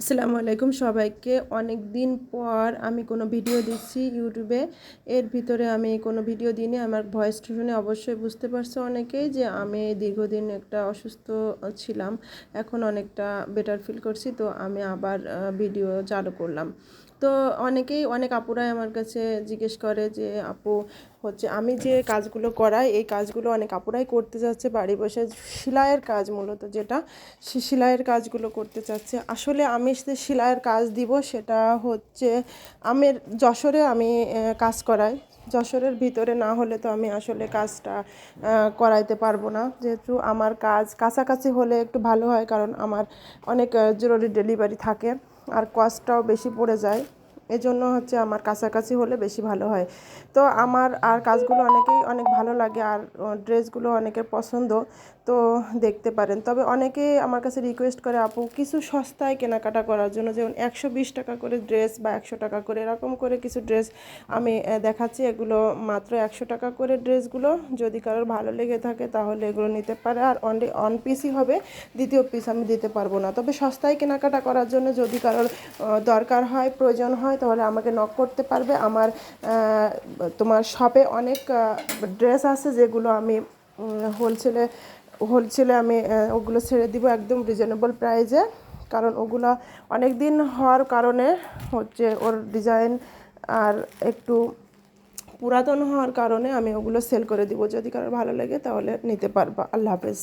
আসসালামু আলাইকুম সবাইকে। অনেক দিন পর আমি কোনো ভিডিও দিচ্ছি ইউটিউবে। এর ভিতরে আমি কোনো ভিডিও দিইনি। আমার ভয়েস শুনে অবশ্যই বুঝতে পারছ অনেকেই যে আমি দীর্ঘদিন একটা অসুস্থ ছিলাম। এখন অনেকটা বেটার ফিল করছি। তো আমি আবার ভিডিও চালু করলাম। তো অনেকেই, অনেক আপুরাই আমার কাছে জিজ্ঞেস করে যে, আপু, হচ্ছে আমি যে কাজগুলো করাই, এই কাজগুলো অনেক আপুরাই করতে যাচ্ছে। বাড়ি বসে সেলাইয়ের কাজ মূলত যেটা, সে সেলাইয়ের কাজগুলো করতে চাচ্ছে। আসলে আমি যে সেলাইয়ের কাজ দিব, সেটা হচ্ছে আমের যশোরে আমি কাজ করাই। যশোরের ভিতরে না হলে তো আমি আসলে কাজটা করাইতে পারব না। যেহেতু আমার কাজ কাছাকাছি হলে একটু ভালো হয়, কারণ আমার অনেক জরুরি ডেলিভারি থাকে, আর কস্টটাও বেশি পড়ে যায়। এজন্য হচ্ছে আমার কাছাকাছি হলে বেশি ভালো হয়। তো আমার আর কাজগুলো অনেকেই অনেক ভালো লাগে আর ড্রেসগুলো অনেকের পছন্দ, তো দেখতে পারেন। তবে অনেকে আমার কাছে রিকোয়েস্ট করে, আপু, কিছু সস্তায় কেনাকাটা করার জন্য যেমন একশো বিশ টাকা করে ড্রেস বা একশো টাকা করে এরকম করে কিছু ড্রেস আমি দেখাচ্ছি। এগুলো মাত্র একশো টাকা করে ড্রেসগুলো। যদি কারোর ভালো লেগে থাকে তাহলে এগুলো নিতে পারে। আর অনলি অন পিসই হবে, দ্বিতীয় পিস আমি দিতে পারব না। তবে সস্তায় কেনাকাটা করার জন্য যদি কারোর দরকার হয়, প্রয়োজন হয়, তাহলে আমাকে নক করতে পারবে। আমার তোমার শপে অনেক ড্রেস আছে যেগুলো আমি হোলসেলে হোলসেলে আমি ওগুলো ছেড়ে দিব একদম রিজনেবল প্রাইজে কারণ ওগুলো অনেক দিন হওয়ার কারণে হচ্ছে ওর ডিজাইন আর একটু পুরাতন হওয়ার কারণে আমি ওগুলো সেল করে দিব। যদি কারোর ভালো লাগে তাহলে নিতে পারবা। আল্লাহ হাফেজ।